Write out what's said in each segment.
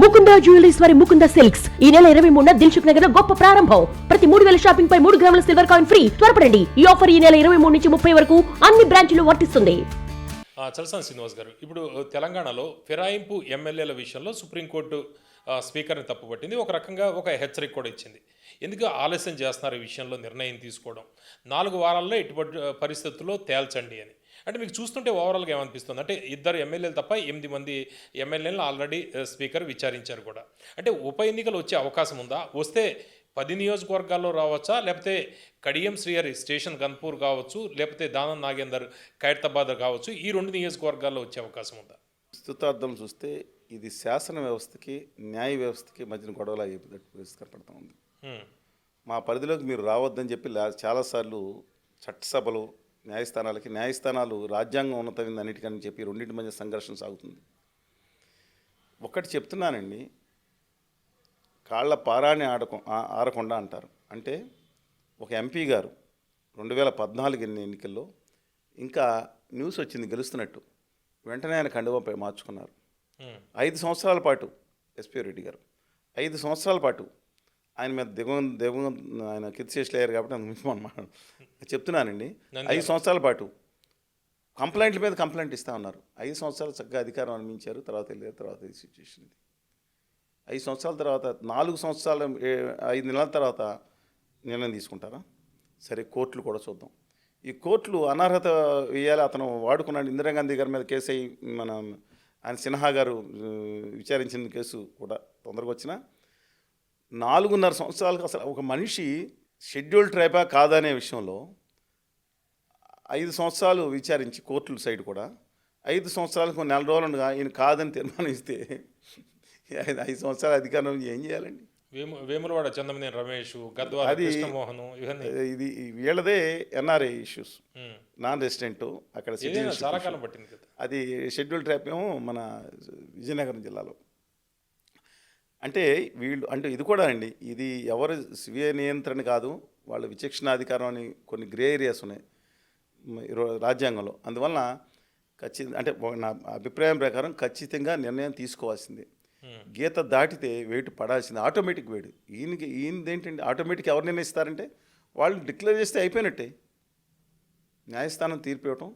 Mukunda jewelleries వారి Mukunda silks. ఈ నెల ఇరవై మూడున దిల్సుఖ్ నగర్లో గొప్ప ప్రారంభం. ప్రతి మూడు వేల షాపింగ్ పై మూడు గ్రాముల సిల్వర్ కాయిన్ ఫ్రీ. త్వరపడండి. ఈ ఆఫర్ ఈ నెల ఇరవై మూడు నుంచి ముప్పై వరకు అన్ని బ్రాంచ్లు వర్తిస్తుంది. చలసాని శ్రీనివాస్ గారు ఇప్పుడు తెలంగాణలో ఫిరాయింపు ఎమ్మెల్యేల విషయంలో సుప్రీంకోర్టు స్పీకర్ని తప్పుపట్టింది. ఒక రకంగా ఒక హెచ్చరిక కూడా ఇచ్చింది. ఎందుకు ఆలస్యం చేస్తున్నారు ఈ విషయంలో నిర్ణయం తీసుకోవడం? నాలుగు వారాల్లో ఎటువంటి పరిస్థితుల్లో తేల్చండి అని. అంటే మీకు చూస్తుంటే ఓవరాల్గా ఏమనిపిస్తుంది? అంటే ఇద్దరు ఎమ్మెల్యేలు తప్ప ఎనిమిది మంది ఎమ్మెల్యేలను ఆల్రెడీ స్పీకర్ విచారించారు కూడా. అంటే ఉప ఎన్నికలు వచ్చే అవకాశం ఉందా? వస్తే పది నియోజకవర్గాల్లో రావచ్చా? లేకపోతే కడియం శ్రీహరి స్టేషన్ గన్పూర్ కావచ్చు లేకపోతే దానం నాగేందర్ ఖైరతాబాద్ కావచ్చు ఈ రెండు నియోజకవర్గాల్లో వచ్చే అవకాశం ఉందా? స్థుతార్థం చూస్తే ఇది శాసన వ్యవస్థకి న్యాయ వ్యవస్థకి మధ్యన గొడవలా కనపడతా ఉంది. హ్మ్. మా పరిధిలోకి మీరు రావద్దని చెప్పి చాలాసార్లు చట్టసభలు న్యాయస్థానాలకి న్యాయస్థానాలు రాజ్యాంగం ఉన్నతమైంది అన్నిటికని చెప్పి రెండింటి మధ్య సంఘర్షణ సాగుతుంది. ఒకటి చెప్తున్నానండి కాళ్ళ పారాని ఆడకు ఆరకుండా అంటారు. అంటే ఒక ఎంపీ గారు రెండు వేల పద్నాలుగు ఎన్ని ఎన్నికల్లో ఇంకా న్యూస్ వచ్చింది గెలుస్తున్నట్టు. వెంటనే ఆయన కండువపై మార్చుకున్నారు. ఐదు సంవత్సరాల పాటు ఎస్పీ రెడ్డి గారు. ఐదు సంవత్సరాల పాటు ఆయన మీద దిగువ దిగువ ఆయన కిర్తిశేషులు అయ్యారు కాబట్టి అందుకు మాట్లాడం. చెప్తున్నానండి. ఐదు సంవత్సరాల పాటు కంప్లైంట్ల మీద కంప్లైంట్ ఇస్తా ఉన్నారు. ఐదు సంవత్సరాలు చక్కగా అధికారం అనిపించారు తర్వాత వెళ్ళారు తర్వాత ఈ సిచ్యువేషన్ ఇది. ఐదు సంవత్సరాల తర్వాత నాలుగు సంవత్సరాల ఐదు నెలల తర్వాత నిర్ణయం తీసుకుంటారా? సరే కోర్టులు కూడా చూద్దాం. ఈ కోర్టులు అనర్హత వేయాలి అతను వాడుకున్నాడు ఇందిరాగాంధీ గారి మీద కేసు అయ్యి మన ఆయన సిన్హా గారు విచారించిన కేసు కూడా తొందరగా వచ్చిన నాలుగున్నర సంవత్సరాలకు అసలు ఒక మనిషి షెడ్యూల్ ట్రైబా కాదనే విషయంలో ఐదు సంవత్సరాలు విచారించి కోర్టుల సైడ్ కూడా ఐదు సంవత్సరాలకు నెల రోజులుగా ఈయన కాదని తీర్మానిస్తే ఐదు ఐదు సంవత్సరాల అధికారం ఏం చేయాలండి? వేము వేములవాడ చందమనేని రమేష్ అది- ఇది వీళ్ళదే ఎన్ఆర్ఐ ఇష్యూస్. నాన్ రెసిడెంట్ అక్కడ చాలా. కాలం పట్టింది కదా. అది షెడ్యూల్ ట్రాప్ ఏమో మన విజయనగరం జిల్లాలో. అంటే వీళ్ళు అంటే ఇది కూడా అండి ఇది ఎవరు స్వీయ నియంత్రణ కాదు వాళ్ళ విచక్షణాధికారం అని కొన్ని గ్రే ఏరియాస్ ఉన్నాయి రాజ్యాంగంలో. అందువలన ఖచ్చితంగా అంటే నా అభిప్రాయం ప్రకారం ఖచ్చితంగా నిర్ణయం తీసుకోవాల్సిందే. గీత దాటితే వేటు పడాల్సింది ఆటోమేటిక్ వేడు ఈయనకి ఈయనది ఏంటంటే ఆటోమేటిక్ ఎవరు నిర్ణయిస్తారంటే వాళ్ళు డిక్లేర్ చేస్తే అయిపోయినట్టే. న్యాయస్థానం తీర్పు ఇవ్వటం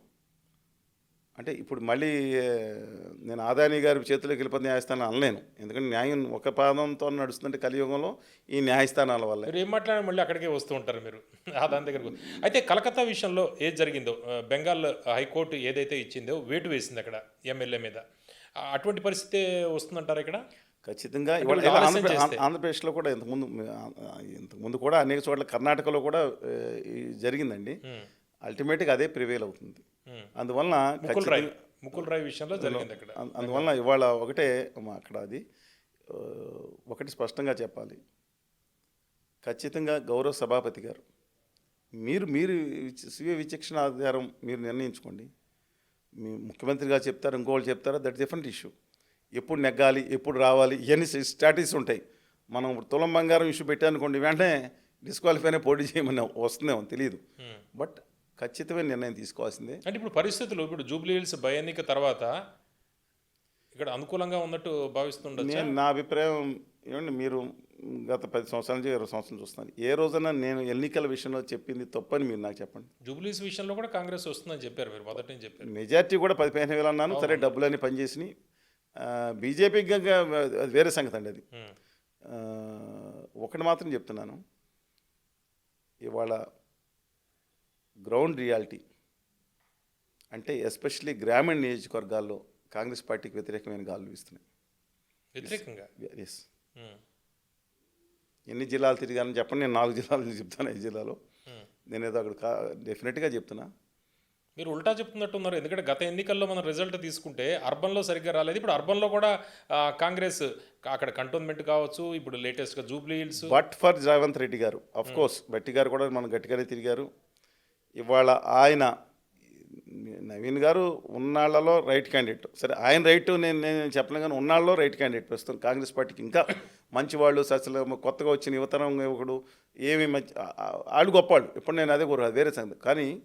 అంటే ఇప్పుడు మళ్ళీ నేను ఆదాని గారి చేతిలోకి వెళ్ళిపోతే న్యాయస్థానం అనలేను. ఎందుకంటే న్యాయం ఒక పాదంతో నడుస్తుంటే కలియుగంలో ఈ న్యాయస్థానాల వల్ల. మీరు ఏం మాట్లాడినా మళ్ళీ అక్కడికే వస్తూ ఉంటారు మీరు ఆ దాని దగ్గరకు. అయితే కలకత్తా విషయంలో ఏది జరిగిందో బెంగాల్ హైకోర్టు ఏదైతే ఇచ్చిందో వేటు వేసింది అక్కడ ఎమ్మెల్యే మీద. అటువంటి పరిస్థితి వస్తుందంటారు ఇక్కడ? ఖచ్చితంగా ఇవాళ. ఆంధ్రప్రదేశ్లో కూడా ఇంతకుముందు ఇంతకుముందు కూడా అనేక చోట్ల కర్ణాటకలో కూడా జరిగిందండి. అల్టిమేట్గా అదే ప్రివేల్ అవుతుంది. అందువలన ముకుల్ రాయ్ ముకుల్ రాయ్ విషయంలో జరిగింది అక్కడ. అందువలన ఇవాళ ఒకటే మా అక్కడ అది ఒకటి స్పష్టంగా చెప్పాలి. ఖచ్చితంగా గౌరవ సభాపతి గారు మీరు మీరు స్వీయ విచక్షణ ఆధారం మీరు నిర్ణయించుకోండి. మీ ముఖ్యమంత్రిగా చెప్తారు ఇంకోళ్ళు చెప్తారా దట్ డిఫరెంట్ ఇష్యూ. ఎప్పుడు నెగ్గాలి ఎప్పుడు రావాలి ఇవన్నీ స్ట్రాటజీస్ ఉంటాయి. మనం ఇప్పుడు తులం బంగారం ఇష్యూ పెట్టానుకోండి వెంటనే డిస్క్వాలిఫైనే పోటీ చేయమని వస్తుందేమో తెలియదు. బట్ ఖచ్చితమైన నిర్ణయం తీసుకోవాల్సిందే. అంటే ఇప్పుడు పరిస్థితులు ఇప్పుడు జూబ్లీ హిల్స్ ఎన్నిక తర్వాత ఇక్కడ అనుకూలంగా ఉన్నట్టు భావిస్తుండొచ్చా? నేను నా అభిప్రాయం ఏమండి మీరు గత పది సంవత్సరాల నుంచి ఇరవై సంవత్సరాలు చూస్తున్నారు. ఏ రోజైనా నేను ఎన్నికల విషయంలో చెప్పింది తప్పని మీరు నాకు చెప్పండి. జూబ్లీస్ విషయంలో కూడా కాంగ్రెస్ వస్తుందని చెప్పారు మీరు మొదటి నుంచి చెప్పారు. మెజార్టీ కూడా పది పదిహేను వేలు అన్నాను సరే డబ్బులన్నీ పనిచేసి బీజేపీకి అది వేరే సంగతి అండి అది. ఒకటి మాత్రం చెప్తున్నాను. ఇవాళ గ్రౌండ్ రియాలిటీ అంటే ఎస్పెషల్లీ గ్రామీణ నియోజకవర్గాల్లో కాంగ్రెస్ పార్టీకి వ్యతిరేకమైన గాలు వీస్తున్నాయి. వ్యతిరేకంగా? ఎస్ హ్మ్. ఎన్ని జిల్లాలు తిరిగానని చెప్పండి నేను నాలుగు జిల్లాలు చెప్తాను ఈ జిల్లాలో. హ్మ్. నేను ఏదో అక్కడ కా డెఫినెట్గా చెప్తున్నా. మీరు ఉల్టా చెప్తున్నట్టున్నారు. ఎందుకంటే గత ఎన్నికల్లో మనం రిజల్ట్ తీసుకుంటే అర్బన్లో సరిగ్గా రాలేదు. ఇప్పుడు అర్బన్లో కూడా కాంగ్రెస్ అక్కడ కంటోన్మెంట్ కావచ్చు ఇప్పుడు లేటెస్ట్గా Jubilee Hills but for Revanth Reddy garu of course బట్టి గారు కూడా మనం గట్టిగానే తిరిగారు. ఇవాళ ఆయన నవీన్ గారు ఉన్నాళ్ళలో రైట్ క్యాండిడేట్. సరే ఆయన రైట్ నేను నేను చెప్పలేను కానీ ఉన్నాళ్ళలో రైట్ క్యాండిడేట్ ప్రస్తుతం కాంగ్రెస్ పార్టీకి. ఇంకా మంచి వాళ్ళు అసలు కొత్తగా వచ్చిన యువతరం యువకుడు ఏమి మంచి వాళ్ళు గొప్పవాళ్ళు. ఇప్పుడు నేను అదే కోరు వేరే సంగతి. కానీ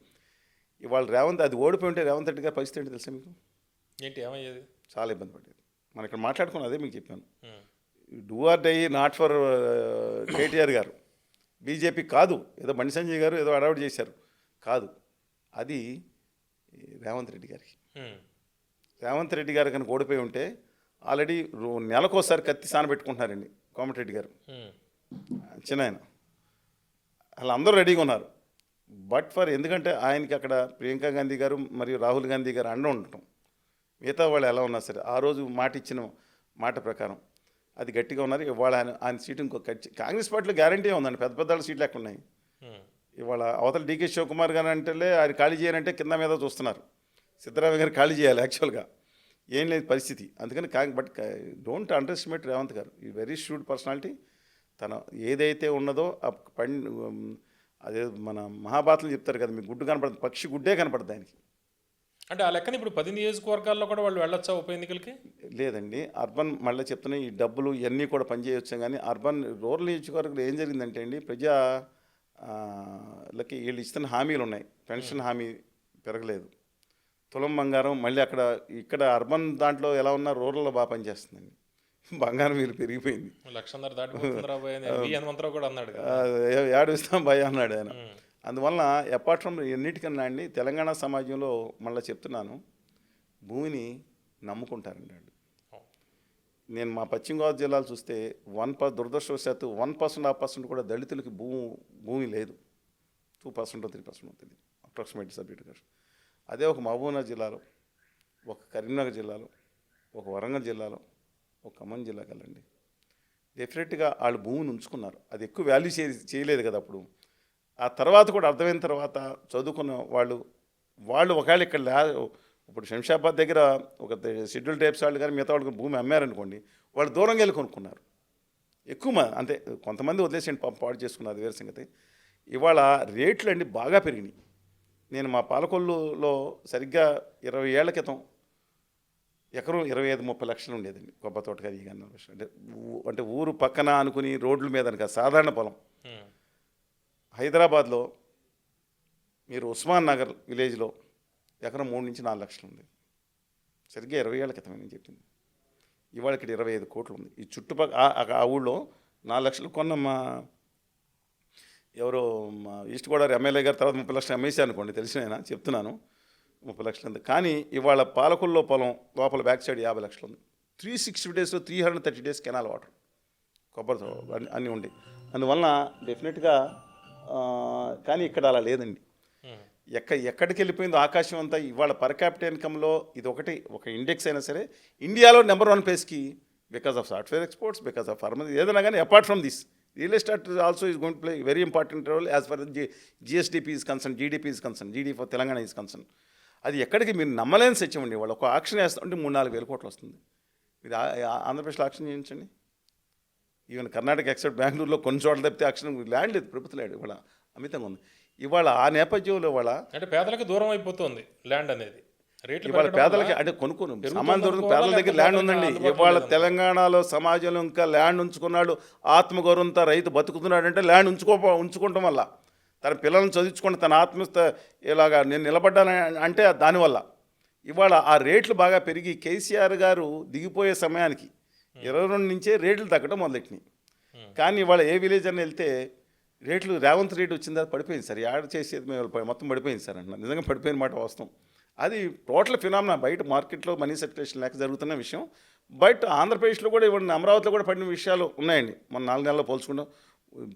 ఇవాళ రేవంత్ అది ఓడిపోయి ఉంటే రేవంత్ రెడ్డి గారి పరిస్థితి ఏంటి తెలుసా మీకు? ఏంటి ఏమయ్యేది? చాలా ఇబ్బంది పడేది. మనం ఇక్కడ మాట్లాడుకున్న అదే మీకు చెప్పాను. Do or die not for KTR garu. BJP కాదు. ఏదో బండి సంజయ్ గారు ఏదో అడవాడు చేశారు. కాదు. అది రేవంత్ రెడ్డి గారికి. రేవంత్ రెడ్డి గారు కనుక ఓడిపోయి ఉంటే ఆల్రెడీ రో- నెలకోసారి కత్తి సాన పెట్టుకుంటున్నారండి కోమటిరెడ్డి గారు. చిన్న ఆయన అలా అందరూ రెడీగా ఉన్నారు. బట్ ఫర్ ఎందుకంటే ఆయనకి అక్కడ ప్రియాంక గాంధీ గారు మరియు రాహుల్ గాంధీ గారు అండ ఉండటం. మిగతా వాళ్ళు ఎలా ఉన్నా సరే ఆ రోజు మాట ఇచ్చిన మాట ప్రకారం అది గట్టిగా ఉన్నారు. ఇవాళ ఆయన ఆయన సీటు ఇంకో ఖచ్చి- కాంగ్రెస్ పార్టీలో గ్యారంటీ ఉందండి. పెద్ద పెద్ద వాళ్ళ సీట్లు ఎక్కడ ఉన్నాయి. ఇవాళ అవతల డీకే శివకుమార్ గారు అంటే ఆయన ఖాళీ చేయాలంటే కింద మీద చూస్తున్నారు. సిద్ధరామయ్య గారు ఖాళీ చేయాలి యాక్చువల్గా ఏం లేదు పరిస్థితి. అందుకని కా but don't underestimate Revanth garu. ఈ వెరీ షూడ్ పర్సనాలిటీ తన ఏదైతే ఉన్నదో ఆ పం అదే మన మహాభారతం చెప్తారు కదా మీకు గుడ్డు కనపడుతుంది పక్షి గుడ్డే కనపడుతుంది ఆయనకి. అంటే ఆ లెక్కన ఇప్పుడు పది నియోజకవర్గాల్లో కూడా వాళ్ళు వెళ్ళొచ్చా ఉప ఎన్నికలకి? లేదండి. అర్బన్ మళ్ళీ చెప్తున్నా ఈ డబ్బులు ఇవన్నీ కూడా పనిచేయవచ్చు కానీ అర్బన్ రూరల్ నియోజకవర్గంలో ఏం జరిగిందంటే అండి ప్రజా లకి వీళ్ళు ఇస్తున్న హామీలు ఉన్నాయి. పెన్షన్ హామీ పెరగలేదు. తులం బంగారం మళ్ళీ అక్కడ ఇక్కడ అర్బన్ దాంట్లో ఎలా ఉన్నా రూరల్లో బాగా పనిచేస్తుందండి. బంగారం వీళ్ళు పెరిగిపోయింది. లక్షన్నర దాటిపోతుంది రాబోయే వి హనుమంతరావు కూడా అన్నాడు కదా. ఆ, ఏ- ఏడు ఇస్తాం భయ అన్నాడు ఆయన. అందువలన అపార్ట్ ఫ్రమ్ ఎన్నిటికన్నా అండి తెలంగాణ సమాజంలో మళ్ళీ చెప్తున్నాను భూమిని నమ్ముకుంటారండి నేను మా పశ్చిమ గోదావరి జిల్లాలు చూస్తే వన్ పర్ దురదృష్టవశాత్తు వన్ పర్సెంట్ ఆఫ్ పర్సెంట్ కూడా దళితులకి భూమి భూమి లేదు. టూ పర్సెంట్ త్రీ పర్సెంట్ ఉంటుంది అప్రాక్సిమేట్ సబ్జెక్ట్ అదే ఒక మహబూబ్నగర్ జిల్లాలో ఒక కరీంనగర్ జిల్లాలో ఒక వరంగల్ జిల్లాలో ఒక ఖమ్మం జిల్లాకి వెళ్ళండి. డెఫినెట్గా వాళ్ళు భూమిని ఉంచుకున్నారు. అది ఎక్కువ వాల్యూ చే చేయలేదు కదా అప్పుడు. ఆ తర్వాత కూడా అర్థమైన తర్వాత చదువుకున్న వాళ్ళు వాళ్ళు ఒకవేళ ఇక్కడ లే ఇప్పుడు శంషాబాద్ దగ్గర ఒక షెడ్యూల్ టైప్స్ వాళ్ళు కానీ మిగతా వాళ్ళకి భూమి అమ్మారనుకోండి వాళ్ళు దూరంగా వెళ్ళి కొనుక్కున్నారు. ఎక్కువ అంతే కొంతమంది వదిలేసేయండి పాపం పాడు చేసుకున్నారు వేరే సంగతి ఇవాళ రేట్లు అండి బాగా పెరిగినాయి. నేను మా పాలకొల్లులో సరిగ్గా ఇరవై ఏళ్ళ క్రితం ఎకరం ఇరవై ఐదు ముప్పై లక్షలు ఉండేదండి కొబ్బరి తోటకాయ కానీ అంటే ఊ- అంటే ఊరు పక్కన అనుకుని రోడ్ల మీద కాదు సాధారణ పొలం. హైదరాబాద్లో మీరు ఉస్మాన్ నగర్ విలేజ్లో ఎకరం మూడు నుంచి నాలుగు లక్షలు ఉంది. సరిగ్గా ఇరవై ఏళ్ళ క్రితమే నేను చెప్పింది. ఇవాళ ఇక్కడ ఇరవై ఐదు కోట్లు ఉంది ఈ చుట్టుపక్కల ఆ- ఊళ్ళో నాలుగు లక్షలు కొన్న మా ఎవరో మా ఈస్ట్ గోదావరి ఎమ్మెల్యే గారు తర్వాత ముప్పై లక్షలు అమ్మేసి అనుకోండి తెలిసిన ఆయన చెప్తున్నాను. ముప్పై లక్షలు ఉంది. కానీ ఇవాళ పాలకుల్లో పొలం లోపల బ్యాక్ సైడ్ యాభై లక్షలు ఉంది త్రీ సిక్స్టీ డేస్లో three hundred thirty days canal water కొబ్బరితో అన్నీ ఉండి. అందువలన డెఫినెట్గా కానీ ఇక్కడ అలా లేదండి. ఎక్క ఎక్కడికి వెళ్ళిపోయిందో ఆకాశం అంతా ఇవాళ పర్ క్యాపిటల్ ఇన్కమ్లో ఇది ఒకటి ఒక ఇండెక్స్ అయినా సరే ఇండియాలో నెంబర్ వన్ ప్లేస్కి because of software exports because of farmer ఏదైనా కానీ apart from this real estate also is going play very important role as for G GSDP is concern GDP is concern GD for Telangana is concern. అది ఎక్కడికి మీరు నమ్మలేని సత్యం అండి వాళ్ళు ఒక auction వేస్తుంటే మూడు నాలుగు వేల కోట్లు వస్తుంది. మీరు ఆంధ్రప్రదేశ్లో ఆక్షన్ చేయించండి. ఈవెన్ కర్ణాటక ఎక్సెప్ట్ బెంగళూరులో కొన్ని చోట్ల తప్పితే ఆక్షన్ ల్యాండ్ లేదు ప్రభుత్వ ల్యాండ్ ఇవాళ అమితంగా ఉంది. ఇవాళ ఆ నేపథ్యంలో ఇవాళ అంటే పేదలకు దూరం అయిపోతుంది ల్యాండ్ అనేది. రేట్లు ఇవాళ పేదలకి అంటే కొనుక్కోను. సామాన్ అనుకోవాలా, పేదల దగ్గర ల్యాండ్ ఉందండి. ఇవాళ. తెలంగాణలో సమాజంలో ఇంకా ల్యాండ్ ఉంచుకున్నాడు ఆత్మగౌరవంతో రైతు బతుకుతున్నాడంటే ల్యాండ్ ఉంచుకో ఉంచుకోవటం వల్ల. తన పిల్లల్ని చదివించుకుంటే తన ఆత్మస్థ ఇలాగా నేను నిలబడ్డాను అంటే దానివల్ల. ఇవాళ ఆ రేట్లు బాగా పెరిగి కేసీఆర్ గారు దిగిపోయే సమయానికి ఇరవై రెండు నుంచే రేట్లు తగ్గడం మొదలెట్టినాయి. కానీ ఇవాళ ఏ విలేజ్ అని వెళ్తే రేట్లు రేవంత్ రేట్ తర్వాత పడిపోయింది సార్. యాడ్ చేసేది మేము మొత్తం పడిపోయింది సార్ అంటున్నారు. నిజంగా పడిపోయిన మాట వాస్తవం. అది టోటల్ ఫినామినా బయట మార్కెట్లో మనీ సర్క్యులేషన్ లేక జరుగుతున్న విషయం. బట్ ఆంధ్రప్రదేశ్లో కూడా ఇవ్వండి అమరావతిలో కూడా పడిన విషయాలు ఉన్నాయండి. మన నాలుగు నెలల్లో పోల్చుకుంటాం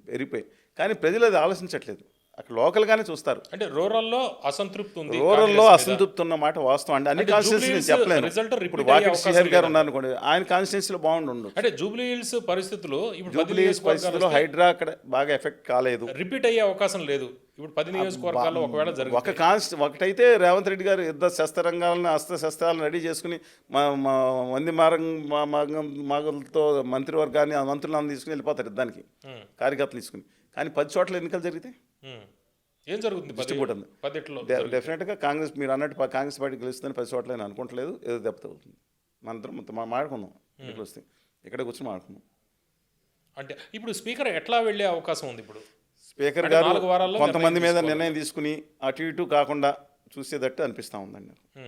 పెరిగిపోయి కానీ ప్రజలు అది ఆలోచించట్లేదు. అక్కడ లోకల్గానే చూస్తారు. అంటే రూరల్లో అసంతృప్తి ఉంది రూరల్లో మీద. అసంతృప్తి ఉన్న మాట వాస్తవం అండి. అన్ని కాన్స్టిట్యూన్సీ చెప్పలేను. repeat ఇప్పుడు వాకిటి శ్రీహరి గారు లేదా? ఉన్నారనుకోండి ఆయన కాన్స్టిట్యూన్సీలో బాగుండు అంటే జూబ్లీ హిల్స్ పరిస్థితులు ఇప్పుడు జూబ్లీ పరిస్థితుల్లో హైడ్రా అక్కడ బాగా ఎఫెక్ట్ కాలేదు. రిపీట్ అయ్యే అవకాశం లేదు. ఇప్పుడు పది నియోజకవర్గాల్లో ఒకవేళ ఒక జరిగితే కాన్స్ట్ ఒకటైతే రేవంత్ రెడ్డి గారు యుద్ధ శస్త్రరంగాలను అస్త్ర శస్త్రాలను రెడీ చేసుకుని మా మా వంది మారం మాగలతో మంత్రివర్గాన్ని మంత్రులను తీసుకుని వెళ్ళిపోతారు యుద్ధానికి. కార్యకర్తలు తీసుకుని. కానీ పది చోట్ల ఎన్నికలు జరిగితే. ఏం జరుగుతుంది. పదిట్లో డెఫినెట్గా కాంగ్రెస్ మీరు అన్నట్టు కాంగ్రెస్ పార్టీ గెలుస్తుందని పది చోట్ల నేను అనుకుంటలేదు. ఏదో దెబ్బతవుతుంది మనందరం మొత్తం మా- మాట్లాడుకుందాం ఎన్నికలు వస్తే. ఇక్కడ కూర్చొని మాట్లాడుకుందాం అంటే ఇప్పుడు స్పీకర్ ఎట్లా వెళ్ళే అవకాశం ఉంది ఇప్పుడు? స్పీకర్ గారు కొంతమంది మీద. నిర్ణయం తీసుకుని అటు ఇటు కాకుండా చూసేటట్టు అనిపిస్తూ ఉందండి.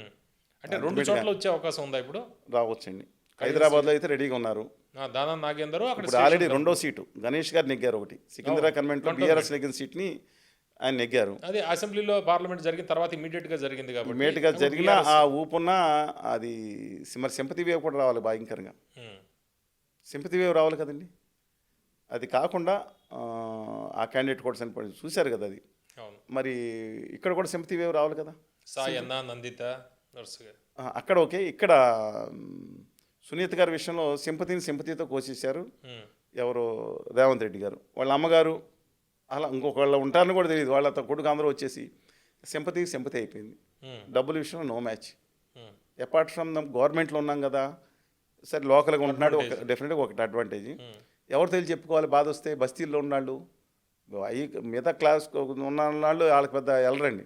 అంటే రెండు చోట్ల వచ్చే అవకాశం ఉందా ఇప్పుడు? రావచ్చండి. హైదరాబాద్లో అయితే రెడీగా ఉన్నారు. దానా నాగేందర్ అక్కడ ఆల్రెడీ రెండో సీటు. గణేష్ గారు నెగ్గారు ఒకటి. సికింద్రా కన్వెంట్లో బీఆర్ఎస్ నెగ్గిన సీట్ని ఆయన నెగ్గారు. అదే అసెంబ్లీలో పార్లమెంట్ జరిగిన తర్వాత ఇమీడియట్గా జరిగింది కాబట్టి మేటుగా జరిగిన ఆ ఊపున్న అది మరి సింపతి వేవ్ కూడా రావాలి భయంకరంగా. సింపతి వేవ్ రావాలి కదండి. అది కాకుండా ఆ, క్యాండిడేట్ కూడా చనిపోయింది చూశారు కదా అది. మరి ఇక్కడ కూడా సింపతి వేవ్ రావాలి కదా. సాయన్న నందిత అక్కడ ఓకే. ఇక్కడ సునీత గారి విషయంలో సింపతిని సింపతితో కోసేశారు. ఎవరు రేవంత్ రెడ్డి గారు. వాళ్ళ అమ్మగారు అలా ఇంకొకళ్ళు ఉంటారని కూడా తెలియదు. వాళ్ళ కొడుకు అందరూ వచ్చేసి సింపతి సింపతి అయిపోయింది. డబ్బుల విషయంలో no match apart from the గవర్నమెంట్లో ఉన్నాం కదా సరే లోకల్గా ఉంటున్నాడు ఒక డెఫినెట్గా ఒకటి అడ్వాంటేజ్ ఎవరు తెలిసి చెప్పుకోవాలి? బాధ వస్తే బస్తీల్లో ఉన్నాళ్ళు. అయ్యి మిగతా క్లాస్ ఉన్న వాళ్ళు వాళ్ళకి పెద్ద వెళ్ళరండి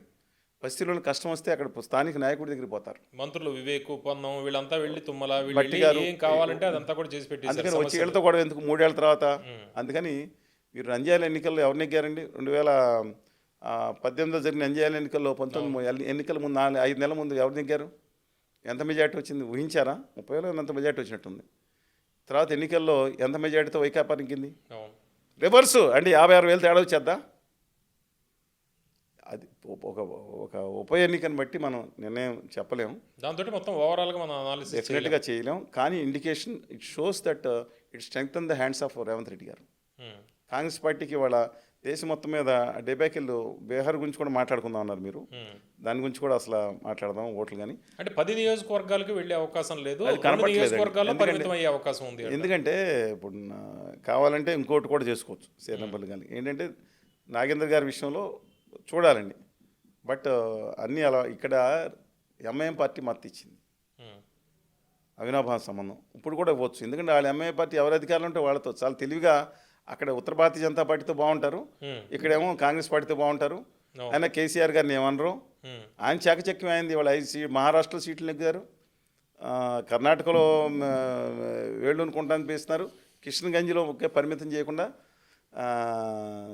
బస్తీలో కష్టం వస్తే అక్కడ స్థానిక నాయకుడి దగ్గరికి పోతారు. మంత్రులు వివేక్ పొన్నం వీళ్ళంతా వెళ్ళి తుమ్మల వీళ్ళు ఏం కావాలంటే అదంతా కూడా చేసి పెట్టేశారు అందుకని వచ్చి ఏళ్ళతో కూడా ఎందుకు? మూడేళ్ళ తర్వాత. అందుకని మీరు నంద్యాల ఎన్నికల్లో ఎవరు నెగ్గారండి రెండు వేల పద్దెనిమిదిలో జరిగిన నంద్యాల ఎన్నికల్లో పంతొమ్మిది ఎన్ని- ఎన్నికల ముందు నాలుగు ఐదు నెలల ముందు ఎవరు నెగ్గారు ఎంత మెజార్టీ వచ్చింది? ఊహించారా? ముప్పై వేల ఎంత మెజార్టీ వచ్చినట్టుంది. తర్వాత ఎన్నికల్లో ఎంత మెజార్టీతో వైకాపా అవును. రివర్సు! అంటే యాభై ఆరు వేలు తేడా వచ్చేద్దా? ఒక ఒక ఉప ఎన్నికను బట్టి మనం నిర్ణయం చెప్పలేము. దాంతో మొత్తం ఓవరాల్గా మనం అనాలిసిస్ డెఫినెట్గా చేయలేం కానీ indication it shows that it strength the hands of Revanth Reddy garu. Congress పార్టీకి ఇవాళ దేశం మొత్తం మీద డెబాకిల్ బీహార్ గురించి కూడా మాట్లాడుకుందాం అన్నారు మీరు. దాని గురించి కూడా అసలు మాట్లాడదాం ఓట్లు కానీ అంటే పది నియోజకవర్గాలకు వెళ్ళే అవకాశం లేదు. అయ్యే అవకాశం ఉంది ఎందుకంటే ఇప్పుడు కావాలంటే ఇంకోటి కూడా చేసుకోవచ్చు సేనపల్లి కానీ ఏంటంటే నాగేంద్ర గారి విషయంలో చూడాలండి. బట్ అన్నీ అలా ఇక్కడ ఎంఐఎం పార్టీ మద్దతు ఇచ్చింది అవినాభావ సంబంధం. ఇప్పుడు కూడా ఇవ్వచ్చు. ఎందుకంటే వాళ్ళ ఎంఐ పార్టీ ఎవరు అధికారులు ఉంటే వాళ్ళతో చాలా. తెలివిగా అక్కడ ఉత్తర భారతీయ జనతా పార్టీతో బాగుంటారు. ఇక్కడేమో కాంగ్రెస్ పార్టీతో బాగుంటారు. ఆయన కేసీఆర్ గారిని ఏమనరు. ఆయన చాకచక్యం అయింది. వాళ్ళ ఐదు సీ మహారాష్ట్రలో సీట్లు నెగ్గారు. కర్ణాటకలో మ, వేళ్ళూను కొంటానికి పేస్తున్నారు కిషన్గంజ్లో ఒకే పరిమితం చేయకుండా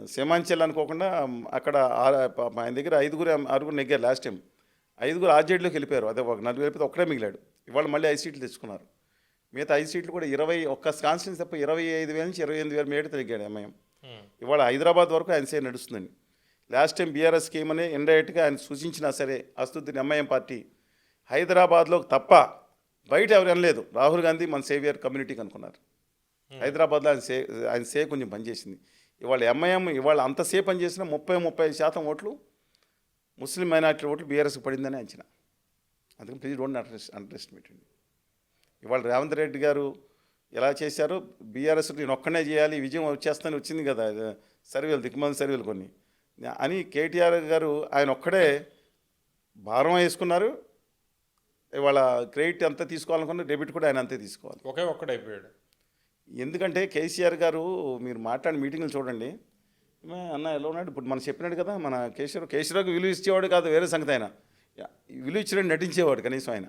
సీమాంచల్ అనుకోకుండా అక్కడ ఆ- ఆయన దగ్గర ఐదుగురు ఆరుగురు నెగ్గారు లాస్ట్ టైం. ఐదుగురు ఆర్జేడీలోకి వెళ్ళిపోయారు. అదే ఒక నలుగురు వెళ్ళిపోతే ఒక్కడే మిగిలాడు. ఇవాళ మళ్ళీ ఐదు సీట్లు తెచ్చుకున్నారు. మిగతా ఐదు సీట్లు కూడా ఇరవై ఒక్క కాన్స్టిట్యూన్స్ తప్ప ఇరవై ఐదు వేల నుంచి ఇరవై ఎనిమిది వేల మేట తగ్గాడు ఎంఐఎం. ఉమ్, ఇవాళ హైదరాబాద్ వరకు ఆయన సే నడుస్తుందండి. లాస్ట్ టైం బీఆర్ఎస్ స్కీమ్ అని ఇండైరెక్ట్గా ఆయన సూచించినా సరే అస్తుద్దిని ఎంఐఎం పార్టీ హైదరాబాద్లో తప్ప బయట ఎవరు అనలేదు. రాహుల్ గాంధీ మన సేవియర్ కమ్యూనిటీకి అనుకున్నారు. హైదరాబాద్లో ఆయన సే ఆయన సే కొంచెం పనిచేసింది. ఇవాళ ఎంఐఎం ఇవాళ అంతసేపు పనిచేసిన ముప్పై ముప్పై ఐదు శాతం ఓట్లు ముస్లిం మైనార్టీ ఓట్లు బీఆర్ఎస్కి పడిందని అంచనా. అందుకని please don't under underestimate అండి. ఇవాళ రేవంత్ రెడ్డి గారు ఎలా చేశారో? బీఆర్ఎస్ నేను ఒక్కనే చేయాలి విజయం వచ్చేస్తాను వచ్చింది కదా సర్వేలు దిక్కుమంది సర్వేలు కొన్ని. అని కేటీఆర్ గారు ఆయన ఒక్కడే భారం వేసుకున్నారు. ఇవాళ క్రెడిట్ ఎంత తీసుకోవాలనుకున్న డెబిట్ కూడా ఆయన అంతే తీసుకోవాలి. ఒకే ఒక్కడైపోయాడు ఎందుకంటే కేసీఆర్ గారు మీరు మాట్లాడిన మీటింగ్లు చూడండి. "ఏమే అన్న ఎలా ఉన్నాడు? ఇప్పుడు మనం చెప్పినాడు కదా మన కేసీఆర్ కేసీఆర్కి విలువ ఇచ్చేవాడు కాదు వేరే సంగతి ఆయన. విలువ ఇచ్చినట్టు నటించేవాడు కనీసం ఆయన.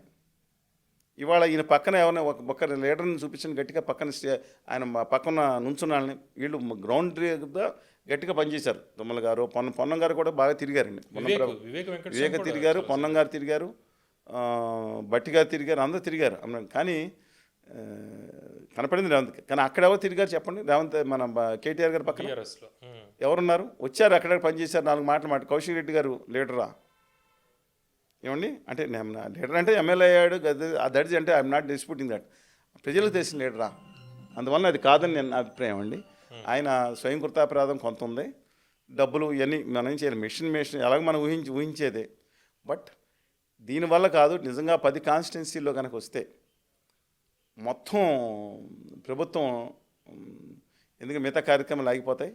ఇవాళ ఈయన పక్కన ఎవరైనా ఒక ఒక్క లీడర్ని చూపించిన గట్టిగా పక్కన ఆయన మా పక్కన నుంచున్న వాళ్ళని వీళ్ళు గ్రౌండ్ గట్టిగా పనిచేశారు. తుమ్మల గారు పొన్న పొన్నం గారు కూడా బాగా తిరిగారండి. వివేక్ తిరిగారు పొన్నం గారు తిరిగారు. బట్టి గారు తిరిగారు అందరూ తిరిగారు. కానీ కనపడింది రేవంత్. కానీ అక్కడ ఎవరు తిరిగారు చెప్పండి. రేవంత్ మన కేటీఆర్ గారు పక్కన. ఎవరున్నారు? వచ్చారు అక్కడ పనిచేశారు నాలుగు మాటలు మాట. కౌశిక్ రెడ్డి గారు లీడరా? ఏమండి? అంటే నేను లీడర్ అంటే ఎమ్మెల్యే అయ్యాడు దట్ అంటే ఐఎమ్ నాట్ డిస్ప్యూటింగ్ దట్. ప్రజలకు తెలిసిన లీడరా? అందువల్ల అది కాదని నేను అభిప్రాయం అండి. ఆయన స్వయం కృతాపరాధం కొంత ఉంది. డబ్బులు ఇవన్నీ మనం ఏం చేయాలి? మిషన్ మిషన్ ఎలాగ మనం ఊహించి ఊహించేదే. బట్ దీనివల్ల కాదు నిజంగా పది కాన్స్టిట్యున్సీల్లో కనుక వస్తే మొత్తం ప్రభుత్వం ఎందుకంటే మిగతా కార్యక్రమాలు ఆగిపోతాయి?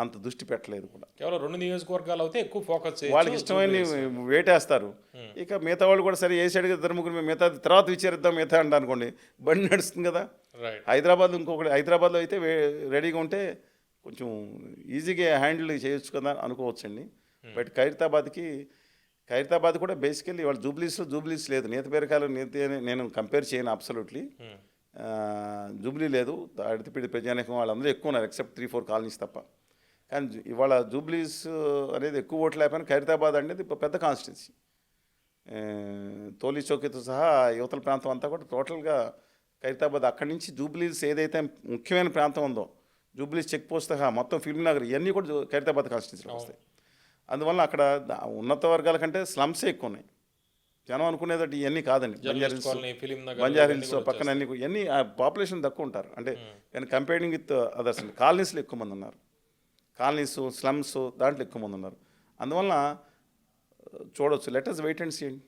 అంత దృష్టి పెట్టలేదు కూడా. కేవలం రెండు నియోజకవర్గాలు అయితే ఎక్కువ ఫోకస్ వాళ్ళకి ఇష్టమైన వేటేస్తారు. ఇక మిగతా వాళ్ళు కూడా సరే ఏ సైడ్గా ఇద్దరు ముగ్గురు మేము మిగతా తర్వాత విచారిద్దాం మిగతా అంట అనుకోండి బండి నడుస్తుంది కదా. హైదరాబాద్ ఇంకొకటి హైదరాబాద్లో అయితే రెడీగా ఉంటే కొంచెం ఈజీగా హ్యాండిల్ చేయొచ్చు కదా అనుకోవచ్చండి. బట్ ఖైరతాబాద్కి ఖైరతాబాద్ కూడా బేసికల్లీ వాళ్ళ జూబ్లీస్లో జూబ్లీస్ లేదు. నేత పేరకాలు నేత నేను కంపేర్ చేయను అబ్సల్యూట్లీ. జూబ్లీ లేదు. అడితిపిడి ప్రజానికం వాళ్ళందరూ ఎక్కువ ఉన్నారు. ఎక్సెప్ట్ త్రీ ఫోర్ కాలనీస్ తప్ప. కానీ ఇవాళ జూబ్లీస్ అనేది ఎక్కువ ఓట్లు లేకపోయినా ఖైరతాబాద్ అనేది పెద్ద కాన్స్టిట్యున్సీ తోలి చౌకీతో సహా యువతల ప్రాంతం అంతా కూడా టోటల్గా ఖైరతాబాద్ అక్కడి నుంచి జూబ్లీస్ ఏదైతే ముఖ్యమైన ప్రాంతం ఉందో జూబ్లీస్ చెక్ పోస్ట్ సహా మొత్తం ఫిల్మ్ నగర్ ఇవన్నీ కూడా ఖైరతాబాద్ కాన్స్టిట్యూన్సీలో వస్తాయి. అందువల్ల అక్కడ ఉన్నత వర్గాల కంటే స్లమ్సే ఎక్కువ ఉన్నాయి జనం అనుకునేది ఇవన్నీ కాదండి. బంజారా హిల్స్ బంజారా హిల్స్ పక్కన అన్ని ఇవన్నీ పాపులేషన్ తక్కువ ఉంటారు. అంటే కానీ కంపేరింగ్ విత్ అదర్స్ కాలనీస్లో ఎక్కువ మంది ఉన్నారు. కాలనీస్ స్లమ్స్ దాంట్లో ఎక్కువ మంది ఉన్నారు. అందువలన చూడొచ్చు. Letters wait and సీయండి